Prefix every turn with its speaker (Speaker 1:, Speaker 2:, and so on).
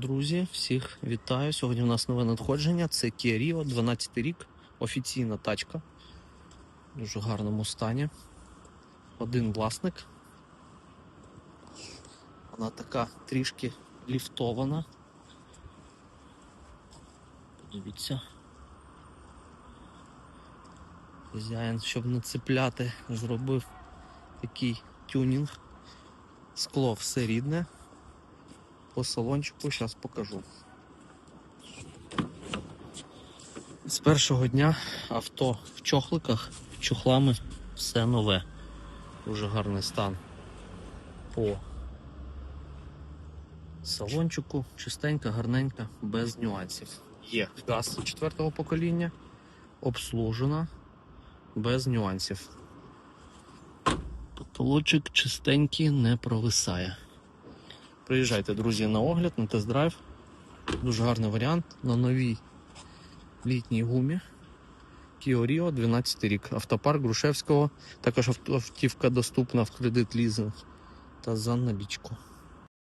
Speaker 1: Друзі, всіх вітаю. Сьогодні у нас нове надходження. Це Kia Rio, 12 рік, офіційна тачка. В дуже гарному стані. Один власник. Вона така трішки ліфтована. Подивіться. Хазяїн, щоб не цепляти, зробив такий тюнінг. Скло все рідне. По салончику зараз покажу. З першого дня авто в чохликах, чохлами все нове. Дуже гарний стан по салончику, чистенька, гарненька, без нюансів. Є газ четвертого покоління, обслужена, без нюансів. Потолочок чистенький, не провисає. Приїжджайте, друзі, на огляд, на тест-драйв. Дуже гарний варіант на новій літній гумі. Kia Rio 12 рік. Автопарк Грушевського. Також автівка доступна в кредит лізинг та за налічку.